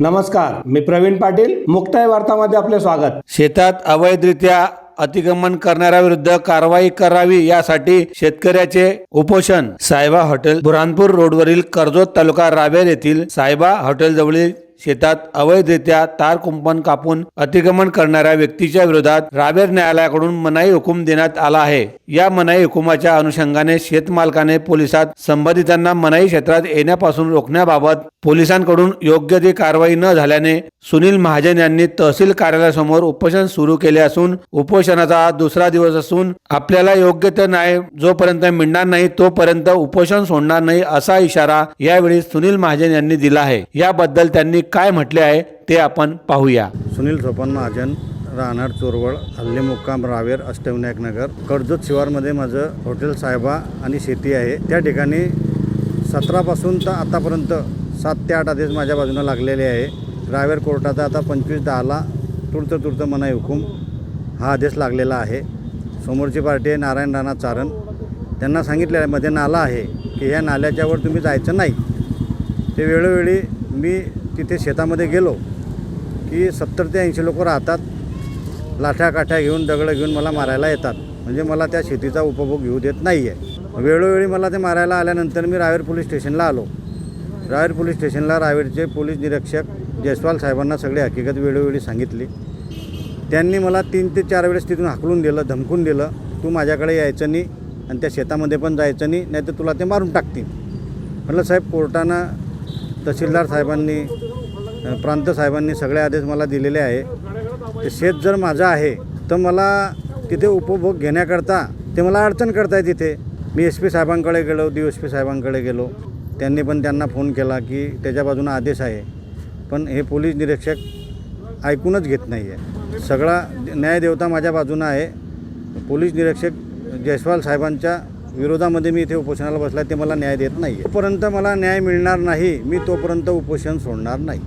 नमस्कार मी प्रवीण पाटील मुक्ताई वार्तामध्ये आपले स्वागत. शेतात अवैधरित्या अतिक्रमण करणाऱ्याविरुद्ध कारवाई करावी यासाठी शेतकऱ्याचे उपोषण. सायबा हॉटेल बुरहानपूर रोडवरील कर्जत तालुका रावेर येथील सायबा हॉटेल जवळील शेतात अवैधरित्या तार कुंपण कापून अतिक्रमण करणाऱ्या व्यक्तीच्या विरोधात रावेर न्यायालयाकडून मनाई हुकूम देण्यात आला आहे. या मनाई हुकुमाच्या अनुषंगाने शेतमालकाने पोलिसात संबंधितांना मनाई क्षेत्रात येण्यापासून रोखण्याबाबत पोलिसांकडून योग्य ती कारवाई न झाल्याने सुनील महाजन यांनी तहसील कार्यालयासमोर उपोषण सुरू केले असून उपोषणाचा आज दुसरा दिवस असून आपल्याला योग्य ते न्याय जोपर्यंत मिळणार नाही तोपर्यंत उपोषण सोडणार नाही असा इशारा यावेळी सुनील महाजन यांनी दिला आहे. याबद्दल त्यांनी काय म्हटले आहे ते आपण पाहूया. सुनील सोपन महाजन राहणार चोरवळ हल्ले मुक्काम रावेर अष्टविनायक नगर. कर्जत शिवारमध्ये माझं हॉटेल साहेबा आणि शेती आहे. त्या ठिकाणी सतरापासून तर आतापर्यंत सात ते आठ आदेश माझ्या बाजूनं लागलेले आहे. रावेर कोर्टाचा आता पंचवीस दहाला तुर्त तुर्त मनाई हुकूम हा आदेश लागलेला आहे. समोरची पार्टी आहे नारायण राणा चारण. त्यांना सांगितलेलं आहे मध्ये नाला आहे की ह्या नाल्याच्यावर तुम्ही जायचं नाही. ते वेळोवेळी मी तिथे शेतामध्ये गेलो की सत्तर ते ऐंशी लोक राहतात. लाठ्या काठ्या घेऊन दगडं घेऊन मला मारायला येतात. म्हणजे मला त्या शेतीचा उपभोग घेऊ देत नाही आहे वेळोवेळी मला ते मारायला आल्यानंतर मी रावेर पोलीस स्टेशनला आलो. रावेर पोलीस स्टेशनला रावेरचे पोलीस निरीक्षक जयस्वाल साहेबांना सगळी हकीकत वेळोवेळी सांगितली. त्यांनी मला तीन ते चार वेळेस तिथून हाकलून दिलं धमकून दिलं तू माझ्याकडे यायचं नाही आणि त्या शेतामध्ये पण जायचं नाही नाही तर तुला ते मारून टाकतील. म्हटलं साहेब कोर्टानं तहसीलदार साहेबांनी प्रांत साहेबांनी सगळे आदेश मला दिलेले आहे. ते शेत जर माझं आहे तर मला तिथे उपभोग घेण्याकरता ते मला अडचण करताय तिथे. मी एस पी साहेबांकडे गेलो डी एस पी साहेबांकडे गेलो. त्यांनी पण त्यांना फोन केला की त्याच्या बाजूनं आदेश आहे. पण हे पोलीस निरीक्षक ऐकूनच घेत नाही आहे सगळा न्यायदेवता माझ्या बाजूनं आहे. पोलीस निरीक्षक जयस्वाल साहेबांच्या विरोधामध्ये मी इथे उपोषणाला बसला ते मला न्याय देत नाही तोपर्यंत मला न्याय मिळणार नाही. मी तोपर्यंत उपोषण सोडणार नाही.